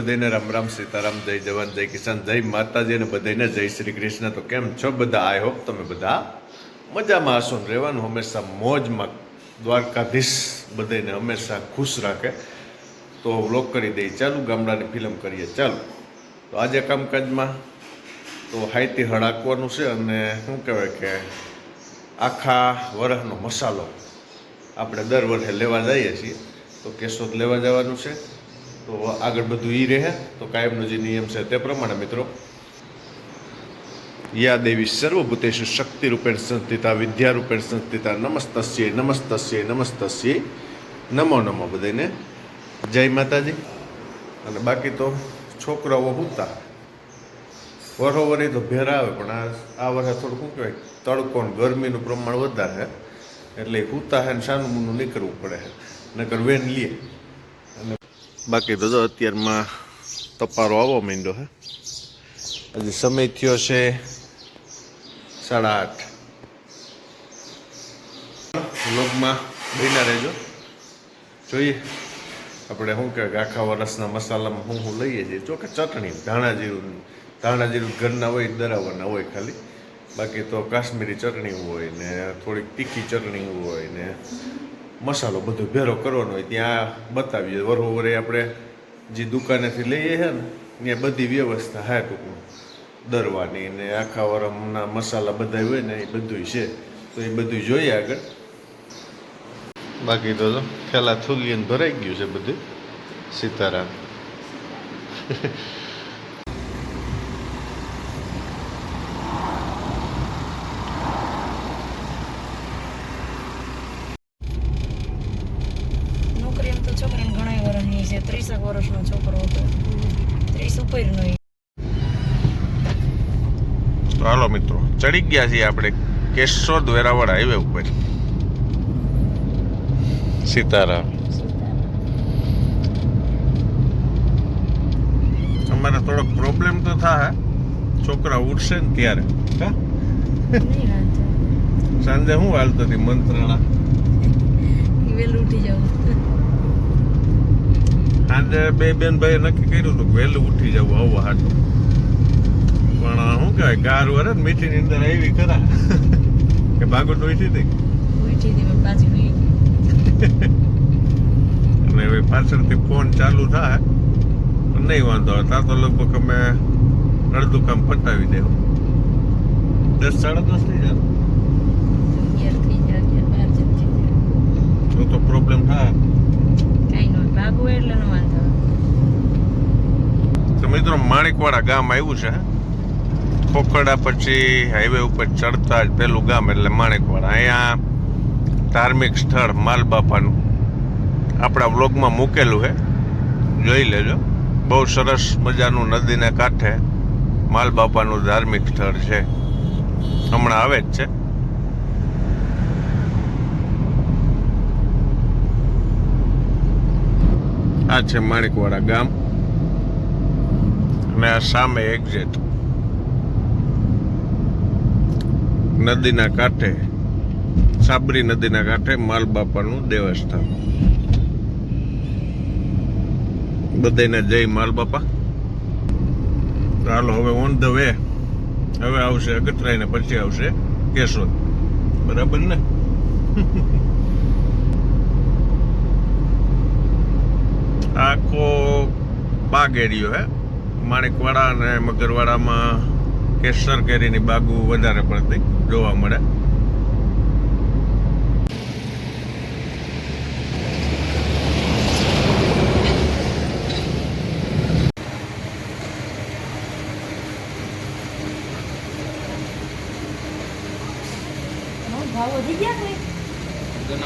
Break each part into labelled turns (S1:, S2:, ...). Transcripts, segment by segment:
S1: બધાને રામ રામ સીતારામ, જય જવાન, જય કિસાન, જય માતાજી અને બધાને જય શ્રી કૃષ્ણ. તો કેમ છો બધા? આઈ હોપ તમે બધા મજામાં હશો રહેવાનું હંમેશા મોજમાં દ્વારકાધીશ બધાને હંમેશા ખુશ રાખે. તો વ્લોગ કરી દઈએ. ચાલુ ગામડાની ફિલ્મ કરીએ. ચાલુ. તો આજે કામકાજમાં તો હાઈતી હળાકવાનું છે અને શું કહેવાય કે આખા વરહનો મસાલો આપણે દર વર્ષે લેવા જઈએ છીએ. તો કેશોદ લેવા જવાનું છે. તો આગળ બધું ઈ રહે. તો કાયમનો જે નિયમ છે તે પ્રમાણે મિત્રો, યા દેવી સર્વભૂતેશુ શક્તિ રૂપેણ સંસ્થિતા વિદ્યા રૂપેણ સંસ્થિતા, નમસ્તસ્ય નમસ્તસ્ય નમસ્તસ્ય, નમો નમો બધાને જય માતાજી. અને બાકી તો છોકરાઓ હુતા. વરોવરી તો ભેરા આવે, પણ આ આ વર્ષે થોડું શું કહેવાય, તડકો ગરમીનું પ્રમાણ વધારે એટલે હુતા હે ને શાનું મૂનું નીકળવું પડે નકર વેન લઈએ બાકી તો અત્યારમાં તપારો આવવા માંડ્યો હે. હજી સમય થયો છે સાડા આઠ. વ્લોગમાં બન્યા રહેજો. જોઈએ. આપણે શું કે આખા વરસના મસાલામાં હું હું લઈએ છીએ. જો ચટણી, ધાણા જીરું ધાણા જીરું ઘરના હોય દરાવવાના હોય ખાલી. બાકી તો કાશ્મીરી ચટણી હોય ને થોડીક તીખી ચટણી હોય ને મસાલો બધો ભેરો કરવાનો હોય ત્યાં બતાવીએ. વરોવરે આપણે જે દુકાનેથી લઈએ છે ને, ત્યાં બધી વ્યવસ્થા હા ટૂંકમાં. દરવાની ને આખા વરમના મસાલા બધા હોય ને એ બધું છે. તો એ બધું જોઈએ આગળ. બાકી તો થેલા થુલીને ભરાઈ ગયું છે બધું સીતારામ
S2: નોકરી એમ તો છોકરાને ઘણા વર્ષની છે ત્રીસેક વર્ષનો છોકરો હતો ત્રીસ
S1: તો હાલો મિત્રો ચડી ગયા છીએ આપણે કેશોદ વેરાવળ હાઈવે ઉપર. સીતારામ. અમારે થોડોક પ્રોબ્લેમ તો થાય છોકરા ઉઠશે ને ત્યારે. સાંજે હું હાલતો હતી મંત્રણા?
S2: ઈ વહેલું ઉઠી જવું.
S1: સાંજે બે બેન ભાઈ નક્કી કર્યું હતું વહેલું ઉઠી જવું આવવા હાટું. પણ શું કહેવાય ગાર વરે ને મીઠી અંદર આવી ખરા. કે ભાગોટ ઉઠી હતી. અને હવે પાછળથી ફોન ચાલુ થાય. નહીં વાંધો આવે ત્યાં તો લગભગ અમે અડધું કામ પટાવી દેવું. દસ સાડા દસ થઈ જાય. તો પ્રોબ્લેમ થાય.
S2: ન ભાગવું એટલે ન
S1: તો મિત્રો, માણેકવાડા ગામ આવ્યું છે ખોખડા પછી હાઈવે ઉપર ચડતા જ પેલું ગામ એટલે માણેકવાડા. અહીંયા ધાર્મિક સ્થળ માલબાપાનું. આપણા વ્લોગમાં મૂકેલું છે. જોઈ લેજો. બહુ સરસ મજાનું નદીના કાંઠે માલબાપાનું ધાર્મિક સ્થળ છે. હમણાં આવે જ છે. આ છે માણિકવાડા ગામ. અને આ સામે એક્ઝેટ નદીના કાંઠે, સાબરી નદીના કાંઠે માલબાપાનું દેવસ્થાન. બધાને જય માલબાપા. ચાલો હવે ઓન ધ વે હવે આવશે અગતરાય ને પછી આવશે, કેશોદ. બરાબર ને? આખો બાગ એરિયો હે. માણેકવાડા અને મગરવાડામાં કેસર કેરીની બાગુ વધારે પડતી જોવા મળે
S2: હા, ભાવ વધી ગયા કઈ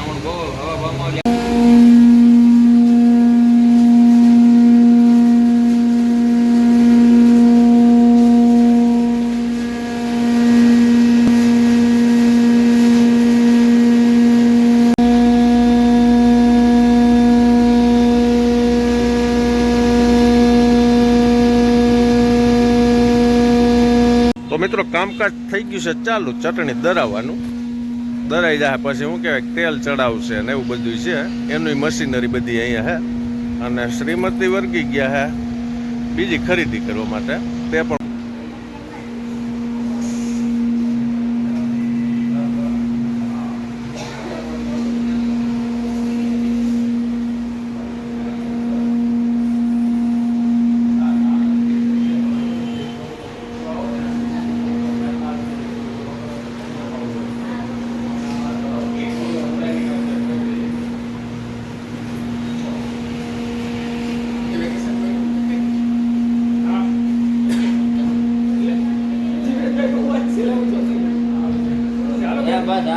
S1: તો મિત્રો કામકાજ થઈ ગયું છે, ચાલુ ચટણી દરાવવાનું. દરાઈ જાય પછી શું કહેવાય તેલ ચડાવશે ને એવું બધું છે. એનું મશીનરી બધી અહીંયા હે. અને શ્રીમતી વર્ગી ગયા હે. બીજી ખરીદી કરવા માટે. તે પણ મુરબો.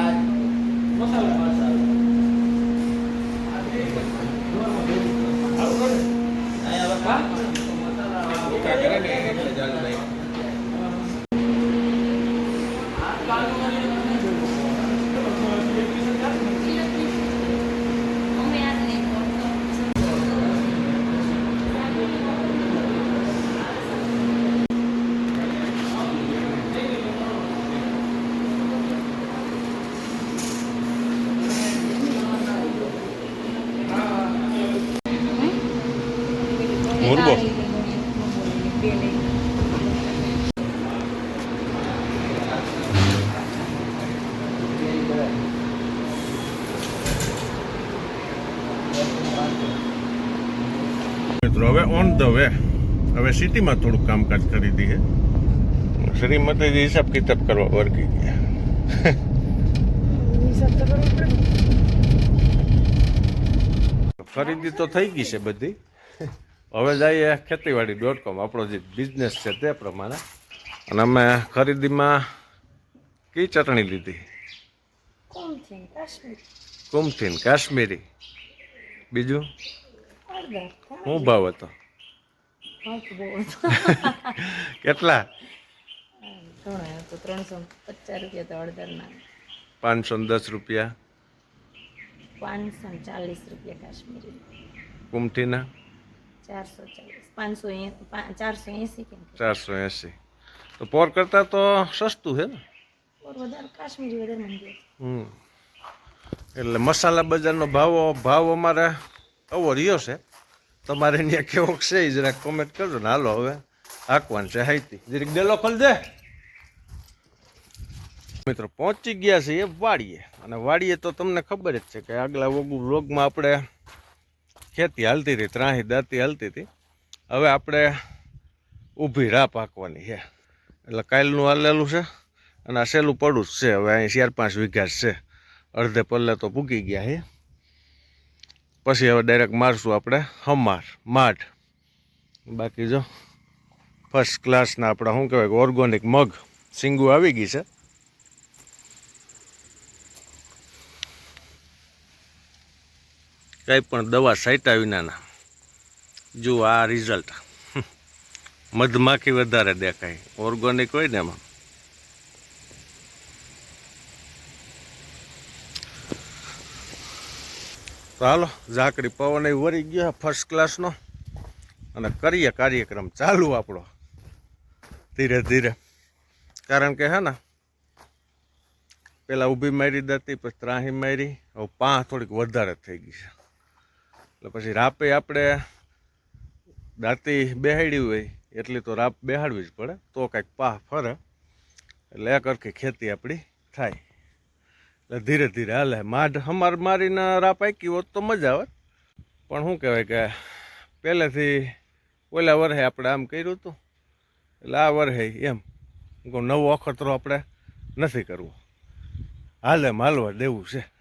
S1: હવે ઓન ધ વે હવે સિટીમાં થોડુંક કામકાજ કરી દઈએ. શ્રીમતી હિસાબ કિતાબ કરવા વર્ગી ગયા. ખરીદી તો થઈ ગઈ છે બધી. હવે જઈએ ખેતીવાડી ડોટ કોમ આપણો જે બિઝનેસ છે તે પ્રમાણે. અને અમે ખરીદીમાં કઈ ચટણી લીધી? કુમથીન કાશ્મીરી. બીજું? શું ભાવ હતો? કેટલા?
S2: ત્રણસો પચાસ રૂપિયા તો હળદરના.
S1: પાંચસો દસ રૂપિયા.
S2: પાંચસો ચાલીસ રૂપિયા કાશ્મીરી.
S1: કુમઠીના?
S2: ચારસો ચાલીસ. પાંચસો ચારસો એંસી
S1: ચારસો એંસી. તો પોર કરતાં તો સસ્તું છે ને?
S2: પોર વધારે કાશ્મીરી વધારે મંદી.
S1: હમ. એટલે મસાલા બજારનો ભાવ ભાવ અમારે આવો રહ્યો છે. તમારે ત્યાં કેવો છે એ જરાક કોમેન્ટ કરજો ને. હાલો હવે. હાંકવાનું છે હાઈતી જરીક ડેલો ખોલ દે. મિત્રો પહોંચી ગયા છે એ વાડીએ. અને વાડીએ તો તમને ખબર જ છે કે આગલા વગુ વ્લોગમાં આપણે ખેતી હાલતી હતી ત્રાહી દાંતી હાલતી હતી. હવે આપણે ઊભી રાહ પાકવાની છે. એટલે કાયલનું હાલેલું છે અને આ સહેલું પડું જ છે. હવે અહીં ચાર પાંચ વીઘા છે. અડધે પલ્લે તો પૂકી ગયા છે. પછી હવે ડાયરેક્ટ મારશું આપણે. હમાર માઠ બાકી જો ફર્સ્ટ ક્લાસના આપણા, શું કહેવાય ઓર્ગોનિક મગ. સિંગુ આવી ગઈ છે. કંઈ પણ દવા સાઈટા વિનાના. જુઓ આ રિઝલ્ટ મધમાખી વધારે દેખાય. ઓર્ગોનિક હોય ને એમાં. હાલો, ઝાકડી પવન એ વરી ગયો ફર્સ્ટ ક્લાસનો અને કરીએ કાર્યક્રમ, ચાલુ આપણો. ધીરે ધીરે. કારણ કે હે ને, પેલા ઊભી મારી દતી પછી ત્રાહી મારી. હવે પાંહ થોડીક વધારે થઈ ગઈ છે. એટલે પછી રાપે આપણે દાંતી બેહાડી હોય, એટલી તો રાપ બેહાડવી જ પડે. તો કાંઈક પાહ ફરે. એટલે એક અરખી ખેતી આપણી થાય. એટલે ધીરે ધીરે હાલે. માઢ હમાર મારીને રાપ આંકી હોત તો મજા આવે પણ શું કહેવાય કે પહેલેથી ઓલા વરહે આપણે આમ કર્યું હતું. એટલે આ વરહે એમ. નવો અખતરો આપણે નથી કરવો. હાલે, માલવા દેવું છે.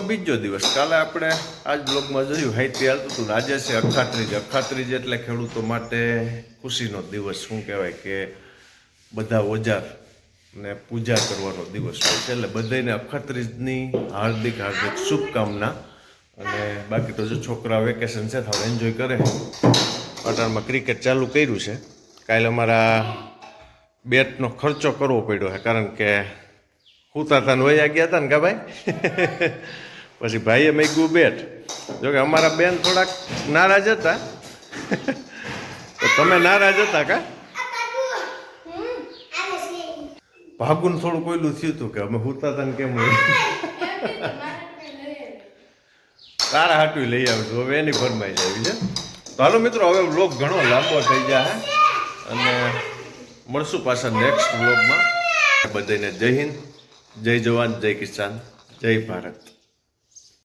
S1: બીજો દિવસ. કાલે આપણે આજ બ્લોગમાં જોયું હાઈથી હાલતું હતું આજે છે અખાત્રીજ. અખાત્રીજ એટલે ખેડૂતો માટે ખુશીનો દિવસ, શું કહેવાય કે બધા ઓજાર ને પૂજા કરવાનો દિવસ હોય છે. એટલે બધાને અખાત્રીજની હાર્દિક હાર્દિક શુભકામના. અને બાકી તો જો છોકરા વેકેશન છે, તો એન્જોય કરે. અટાણમાં ક્રિકેટ ચાલુ કર્યું છે. કાલે અમારા બેટનો ખર્ચો કરવો પડ્યો છે, કારણ કે હુતા હતા વયા ગયા હતા ને કા ભાઈ? પછી ભાઈએ મેગ્યું બેટ. જોકે અમારા બેન થોડાક નારાજ હતા. તો તમે નારાજ હતા કા? ભાગુન થોડું કોયલું થયું હતું કે અમે હુતા હતા ને કેમ તારા હાટું લઈ આવજો હવે એની ફરમાઈ આવી છે. તો હાલો મિત્રો હવે વ્લોગ ઘણો લાંબો થઈ જાય. અને મળશું પાછા નેક્સ્ટ વ્લોગમાં બધાને જય હિન્દ. જય જવાન જય કિસાન જય ભારત.